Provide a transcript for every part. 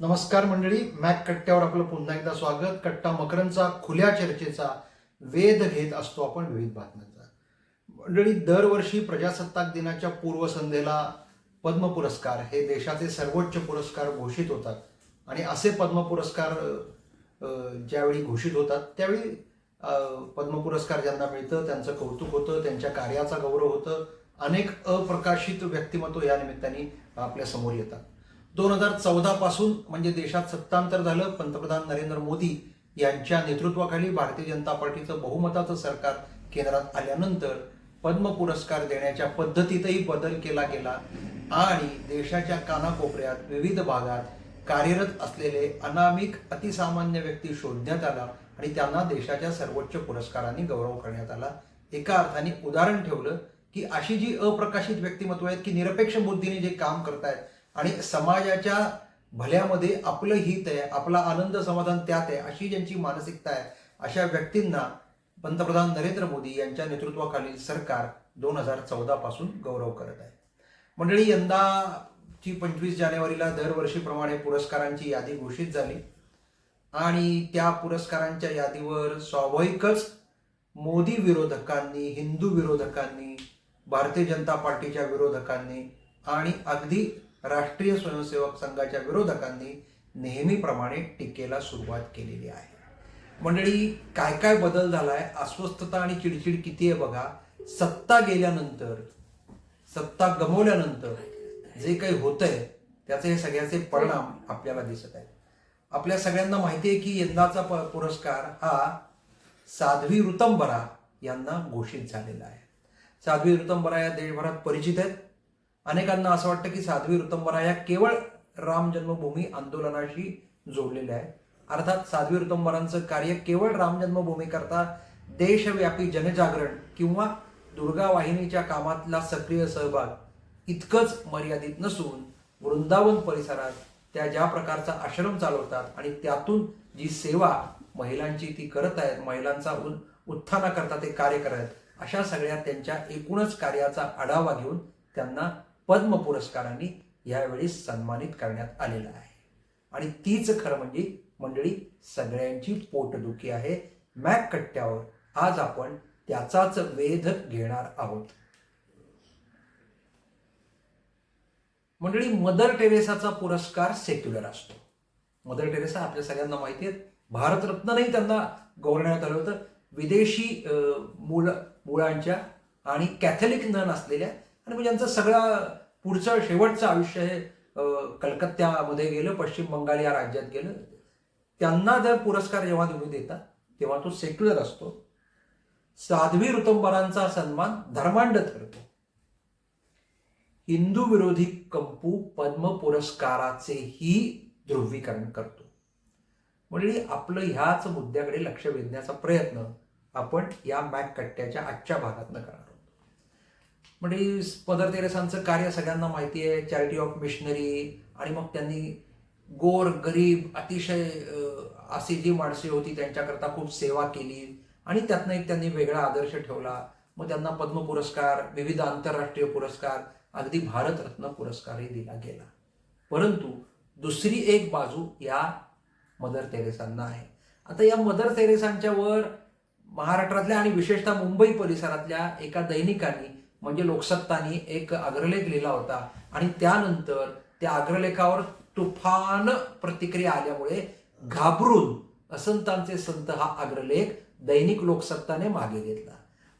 नमस्कार मंडळी मॅक कट्ट्यावर आपलं पुन्हा एकदा स्वागत. कट्टा मकरांचा खुल्या चर्चेचा वेध घेत असतो आपण विविध बातम्यांचा. मंडळी दरवर्षी प्रजासत्ताक दिनाच्या पूर्वसंध्येला पद्म पुरस्कार हे देशाचे सर्वोच्च पुरस्कार घोषित होतात. आणि असे पद्म पुरस्कार ज्यावेळी घोषित होतात त्यावेळी पद्म पुरस्कार ज्यांना मिळतं त्यांचं कौतुक होतं त्यांच्या कार्याचा गौरव होतं. अनेक अप्रकाशित व्यक्तिमत्व या निमित्ताने आपल्यासमोर येतात. दोन हजार चौदा पासून म्हणजे देशात सत्तांतर झालं पंतप्रधान नरेंद्र मोदी यांच्या नेतृत्वाखाली भारतीय जनता पार्टीचं बहुमताचं सरकार केंद्रात आल्यानंतर पद्म पुरस्कार देण्याच्या पद्धतीतही बदल केला गेला आणि देशाच्या कानाकोपऱ्यात विविध भागात कार्यरत असलेले अनामिक अतिसामान्य व्यक्ती शोधण्यात आला आणि त्यांना देशाच्या सर्वोच्च पुरस्कारांनी गौरव करण्यात आला. एका अर्थाने उदाहरण ठेवलं की अशी जी अप्रकाशित व्यक्तिमत्व आहेत की निरपेक्ष बुद्धीने जे काम करतायत आणि समाजाच्या भल्यामध्ये आपलं हित आहे आपला आनंद समाधान त्यात आहे अशी ज्यांची मानसिकता आहे अशा व्यक्तींना पंतप्रधान नरेंद्र मोदी यांच्या नेतृत्वाखालील सरकार दोन हजार चौदा पासून गौरव करत आहे. मंडळी यंदाची पंचवीस जानेवारीला दरवर्षीप्रमाणे पुरस्कारांची यादी घोषित झाली. आणि त्या पुरस्कारांच्या यादीवर स्वाभाविकच मोदी विरोधकांनी हिंदू विरोधकांनी भारतीय जनता पार्टीच्या विरोधकांनी आणि अगदी राष्ट्रीय स्वयंसेवक संघाच्या विरोधकांनी नेहमीप्रमाणे टीकेला सुरुवात केलेली आहे. मंडळी काय काय बदल झालाय? अस्वस्थता आणि चिडचिड किती आहे बघा. सत्ता गेल्यानंतर सत्ता गमवल्यानंतर जे काही होतंय त्याचे हे सगळ्याचे परिणाम आपल्याला दिसत आहेत. आपल्या सगळ्यांना माहिती आहे की यंदाचा प- पुरस्कार हा साध्वी ऋतंबरा यांना घोषित झालेला आहे. साध्वी ऋतंबरा या देशभरात परिचित आहेत. अनेकांना असं वाटतं की साध्वी ऋतंबरा या केवळ राम जन्मभूमी आंदोलनाशी जोडलेल्या आहे अर्थात साध्वी ऋतंबरांचं कार्य केवळ राम जन्मभूमी करता देशव्यापी जनजागरण किंवा दुर्गा वाहिनीच्या कामातला सक्रिय सहभाग इतकंच मर्यादित नसून वृंदावन परिसरात त्या ज्या प्रकारचा आश्रम चालवतात आणि त्यातून जी सेवा महिलांची ती करत आहेत महिलांचा उत्थानाकरता ते कार्य करत आहेत अशा सगळ्या त्यांच्या एकूणच कार्याचा आढावा घेऊन त्यांना पद्म पुरस्कारांनी यावेळी सन्मानित करण्यात आलेला आहे. आणि तीच खरं म्हणजे मंडळी सगळ्यांची पोटदुखी आहे. मॅक कट्ट्यावर आज आपण त्याचाच वेध घेणार आहोत. मंडळी मदर टेरेसाचा पुरस्कार सेक्युलर असतो. मदर टेरेसा आपल्या सगळ्यांना माहिती आहेत. भारतरत्नही त्यांना गौरवण्यात आलं होतं. विदेशी मूल मूळ मुळांच्या आणि कॅथलिक न नसलेल्या आणि म्हणजे ज्यांचं सगळं पुढचं शेवटचं आयुष्य हे कलकत्त्यामध्ये गेलं पश्चिम बंगाल या राज्यात गेलं. त्यांना जर पुरस्कार जेव्हा तुम्ही देता तेव्हा तो सेक्युलर असतो. साध्वी ऋतंबरांचा सन्मान धर्मांड ठरतो. हिंदू विरोधी कंपू पद्म पुरस्काराचेही ध्रुवीकरण करतो. म्हणजे आपलं ह्याच मुद्द्याकडे लक्ष वेधण्याचा प्रयत्न आपण या मॅक कट्ट्याच्या आजच्या भागातनं करणार म्हणजे मदर तेरेसांचं कार्य सगळ्यांना माहिती आहे. चॅरिटी ऑफ मिशनरी आणि मग त्यांनी गोर गरीब अतिशय अशी जी माणसे होती. त्यांच्याकरता खूप सेवा केली आणि त्यातनं एक त्यांनी वेगळा आदर्श ठेवला. मग त्यांना पद्म पुरस्कार विविध आंतरराष्ट्रीय पुरस्कार अगदी भारतरत्न पुरस्कारही दिला गेला. परंतु दुसरी एक बाजू या मदर तेरेसांना आहे. आता या मदर तेरेसांच्या वर महाराष्ट्रातल्या आणि विशेषतः मुंबई परिसरातल्या एका दैनिकांनी म्हणजे लोकसत्तानी एक अग्रलेख लिहिला होता. आणि त्यानंतर त्या अग्रलेखावर तुफान प्रतिक्रिया आल्यामुळे घाबरून असंतांचे संत हा अग्रलेख दैनिक लोकसत्ताने मागे घेतला.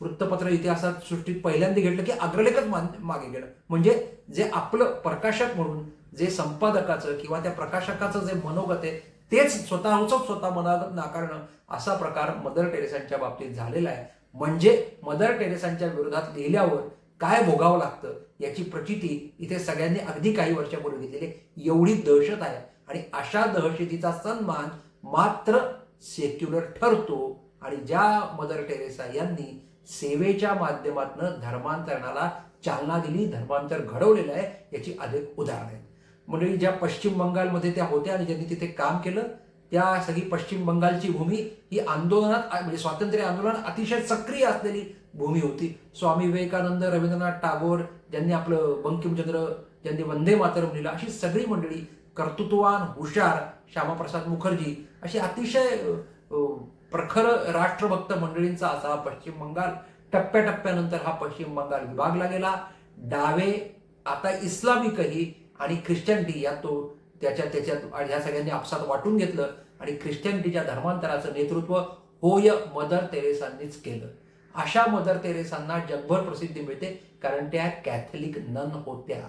वृत्तपत्र इतिहासात सृष्टीत पहिल्यांदा घेतलं की अग्रलेखच मागे गेलं. म्हणजे जे आपलं प्रकाशक म्हणून जे संपादकाचं किंवा त्या प्रकाशकाचं जे मनोगत आहे तेच स्वतःच स्वतः मनागत नाकारणं असा प्रकार मदर टेरेसांच्या बाबतीत झालेला आहे. म्हणजे मदर टेरेसांच्या विरोधात लिहिल्यावर काय भोगावं लागतं याची प्रचिती इथे सगळ्यांनी अगदी काही वर्षापूर्वी घेतलेली एवढी दहशत आहे. आणि अशा दहशतीचा सन्मान मात्र सेक्युलर ठरतो. आणि ज्या मदर टेरेसा यांनी सेवेच्या माध्यमातून धर्मांतरणाला चालना दिली धर्मांतर घडवलेलं आहे याची अनेक उदाहरणं आहेत. म्हणजे ज्या पश्चिम बंगालमध्ये त्या होत्या आणि ज्यांनी तिथे काम केलं त्या सगळी पश्चिम बंगालची भूमी ही आंदोलनात म्हणजे स्वातंत्र्य आंदोलन अतिशय सक्रिय असलेली भूमी होती. स्वामी विवेकानंद रवींद्रनाथ टागोर ज्यांनी आपलं बंकिमचंद्र ज्यांनी वंदे मातरम लिहिलं अशी सगळी मंडळी कर्तृत्ववान हुशार श्यामाप्रसाद मुखर्जी अशी अतिशय प्रखर राष्ट्रभक्त मंडळींचा असा हा पश्चिम बंगाल टप्प्याटप्प्यानंतर हा पश्चिम बंगाल विभागला गेला. डावे आता इस्लामिकही आणि ख्रिश्चनिटी या तो त्याच्या त्याच्यात ह्या सगळ्यांनी आपसात वाटून घेतलं आणि ख्रिश्चनिटीच्या धर्मांतराचं नेतृत्व होय मदर तेरेसांनीच केलं. अशा मदर तेरेसांना जगभर प्रसिद्धी मिळते कारण त्या कॅथलिक नन होत्या.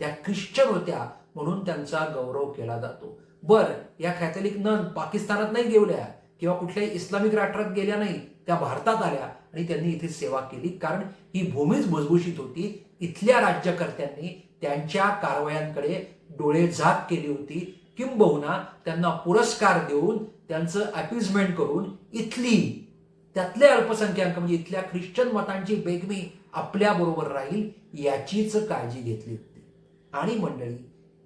त्या ख्रिश्चन होत्या म्हणून त्यांचा गौरव केला जातो. बर या कॅथलिक नन पाकिस्तानात नाही गेवल्या किंवा कुठल्याही इस्लामिक राष्ट्रात गेल्या नाही त्या भारतात आल्या आणि त्यांनी इथे सेवा केली. कारण ही भूमीच भुसभुशीत होती. इथल्या राज्यकर्त्यांनी त्यांच्या कारवायांकडे डोळे झाक केली होती. किंबहुना त्यांना पुरस्कार देऊन त्यांचं अपिजमेंट करून इथली त्यातले अल्पसंख्याक म्हणजे इथल्या ख्रिश्चन मतांची बेगमी आपल्याबरोबर राहील याचीच काळजी घेतली होती. आणि मंडळी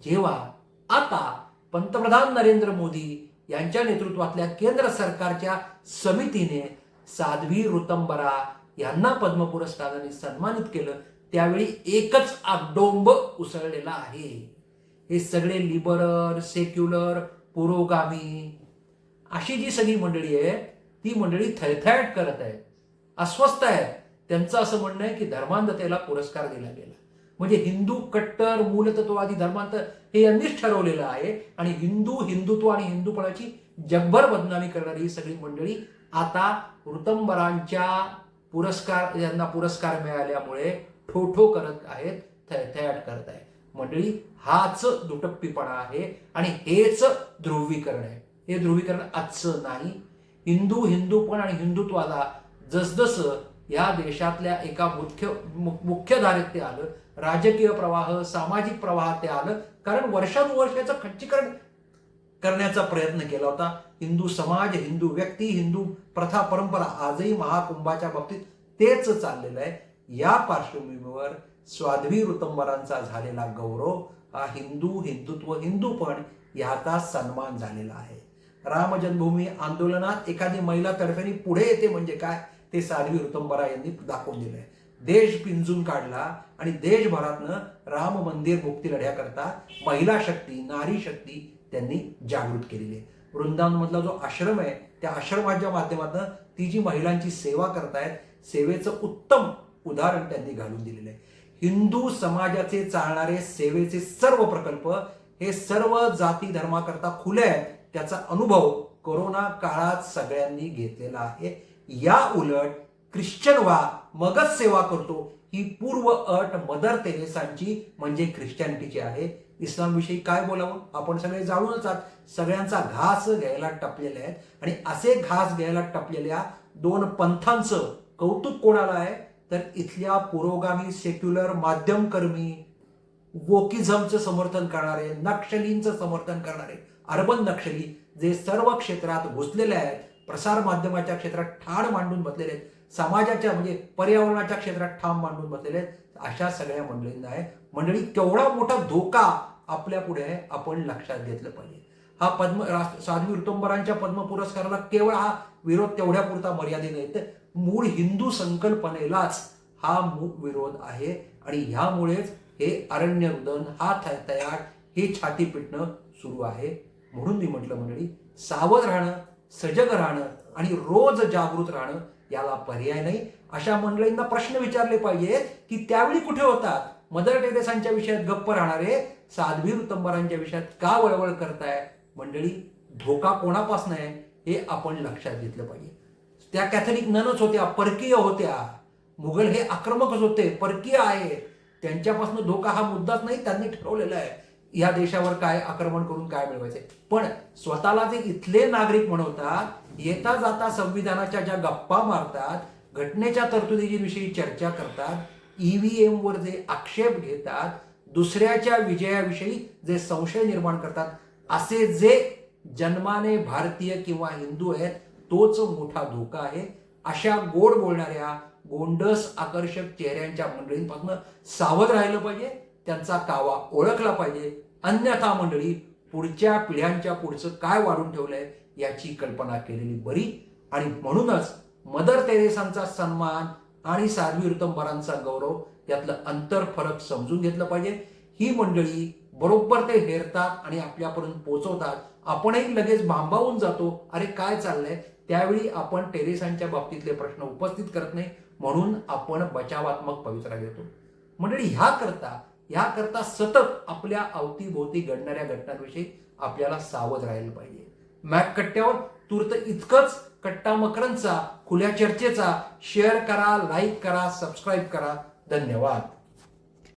जेव्हा आता पंतप्रधान नरेंद्र मोदी यांच्या नेतृत्वातल्या केंद्र सरकारच्या समितीने साध्वी ऋतंबरा यांना पद्म पुरस्काराने सन्मानित केलं त्यावेळी एकच आगडोंब उसळलेला आहे. हे सगळे लिबरल सेक्युलर पुरोगामी अशी जी सगळी मंडळी आहे ती मंडळी थैथयाट करत आहे अस्वस्थ आहेत. त्यांचं असं म्हणणं आहे की धर्मांधतेला पुरस्कार दिला गेला. म्हणजे हिंदू कट्टर मूलतत्वादी धर्मांत हे यांनीच ठरवलेलं आहे आणि हिंदू हिंदुत्व आणि हिंदूपणाची जगभर बदनामी करणारी ही सगळी मंडळी आता ऋतंबरांच्या पुरस्कार यांना पुरस्कार मिळाल्यामुळे ठोठो करत आहेत थैथयाट करत आहेत. मंडळी हाच दुटप्पीपणा आहे आणि हेच ध्रुवीकरण आहे. हे ध्रुवीकरण आजचं नाही. हिंदू हिंदूपण आणि हिंदुत्वाला जसजसं या देशातल्या एका मुख्य मु- मुख्य धारेत ते आलं राजकीय प्रवाह सामाजिक प्रवाहात ते आलं कारण वर्षानुवर्षाचं खच्चीकरण करण्याचा प्रयत्न केला होता. हिंदू समाज हिंदू व्यक्ती हिंदू प्रथा परंपरा आजही महाकुंभाच्या बाबतीत तेच चाललेलं आहे. या पार्श्वभूमीवर स्वाध्वी ऋतंबरांचा झालेला गौरव हा हिंदू हिंदुत्व हिंदूपण याचा सन्मान झालेला आहे. राम जन्मभूमी आंदोलनात एखादी महिला तडफेने पुढे येते म्हणजे काय? ते साध्वी ऋतंबरा यांनी दाखवून दिलंय. देश पिंजून काढला आणि देशभरातनं राम मंदिर मुक्ती लढ्याकरता महिला शक्ती नारी शक्ती त्यांनी जागृत केलेली आहे. वृंदावनमधला जो आश्रम आहे त्या आश्रमाच्या माध्यमातून ती जी महिलांची सेवा करतायत सेवेचं उत्तम उदाहरण त्यांनी घालून दिलेलं आहे. हिंदू समाजाचे चालणारे सेवेचे सर्व प्रकल्प हे सर्व जाती धर्माकरता खुले आहेत त्याचा अनुभव कोरोना काळात सगळ्यांनी घेतलेला आहे. या उलट ख्रिश्चन व्हा मगच सेवा करतो ही पूर्व अट मदर तेरेसांची म्हणजे ख्रिश्चॅनिटीची आहे. इस्लामविषयी काय बोलावं? आपण सगळे जाणूनच आहात. सगळ्यांचा घास घ्यायला टपलेले आहेत. आणि असे घास घ्यायला टपलेल्या दोन पंथांचं कौतुक कोणाला आहे? तर इथल्या पुरोगामी सेक्युलर माध्यमकर्मी वोकिझमचं समर्थन करणारे नक्षलींचं समर्थन करणारे अर्बन नक्षली जे सर्व क्षेत्रात घुसलेले आहेत प्रसार माध्यमाच्या क्षेत्रात ठाण मांडून बसलेले आहेत समाजाच्या म्हणजे पर्यावरणाच्या क्षेत्रात ठाम मांडून बसलेले आहेत अशा सगळ्या मंडळींना आहे. मंडळी केवढा मोठा धोका आपल्या पुढे आहे आपण लक्षात घेतलं पाहिजे. हा पद्म राष्ट्र साध्वी ऋतुंबरांच्या पद्म पुरस्काराला केवळ हा विरोध तेवढ्या पुरता मर्यादित नाही. मूळ हिंदू संकल्पनेलाच हा मूळ विरोध आहे आणि ह्यामुळेच हे अरण्य रुदन हा थ- तयार हे छाती पिटणं सुरू आहे. म्हणून मी म्हटलं मंडळी सावध राहणं सजग राहणं आणि रोज जागृत राहणं याला पर्याय नाही. अशा मंडळींना प्रश्न विचारले पाहिजेत की त्यावेळी कुठे होतात? मदर टेरेसांच्या विषयात गप्प राहणारे साध्वी ऋतंबरांच्या विषयात का वळवळ करताय? मंडळी धोका कोणापासून आहे? हे आपण लक्षात घेतलं पाहिजे. त्या कॅथलिक ननच होत्या परकीय होत्या. मुघल हे आक्रमकच होते परकीय आहे. त्यांच्यापासून धोका हा मुद्दाच नाही त्यांनी ठरवलेला आहे. या देशावर काय आक्रमण करून काय मिळवायचे? पण स्वतःला जे इथले नागरिक म्हणवतात येता जाता संविधानाच्या ज्या गप्पा मारतात घटनेच्या तरतुदीविषयी चर्चा करतात ईव्हीएम वर जे आक्षेप घेतात दुसऱ्याच्या विजयाविषयी जे संशय निर्माण करतात असे जे जन्माने भारतीय किंवा हिंदू आहेत तोच मोठा धोका आहे. अशा गोड बोलणाऱ्या गोंडस आकर्षक चेहऱ्यांच्या मंडळींपासून सावध राहिलं पाहिजे. त्यांचा कावा ओळखला पाहिजे. अन्यथा मंडळी पुढच्या पिढ्यांच्या पुढचं काय वाढून ठेवलंय याची कल्पना केलेली बरी. आणि म्हणूनच मदर तेरेसांचा सन्मान आणि साध्वी ऋतंबरांचा गौरव यातलं अंतर फरक समजून घेतलं पाहिजे. ही मंडळी बरोबर ते हेरतात आणि आपल्यापर्यंत पोहोचवतात आपणही लगेच भांबावून जातो. अरे काय चाललंय? त्यावेळी आपण टेरेसांच्या बाबतीतले प्रश्न उपस्थित करत नाही म्हणून आपण बचावात्मक पवित्रा घेतो. मंडळी ह्या करता ह्या करता सतत आपल्या अवतीभोवती घडणाऱ्या घटनांविषयी आपल्याला सावध राहायला पाहिजे. मॅक कट्ट्यावर तूर्त इतकंच कट्टा मकरंचा खुल्या चर्चेचा शेअर करा लाईक करा सबस्क्राईब करा. धन्यवाद.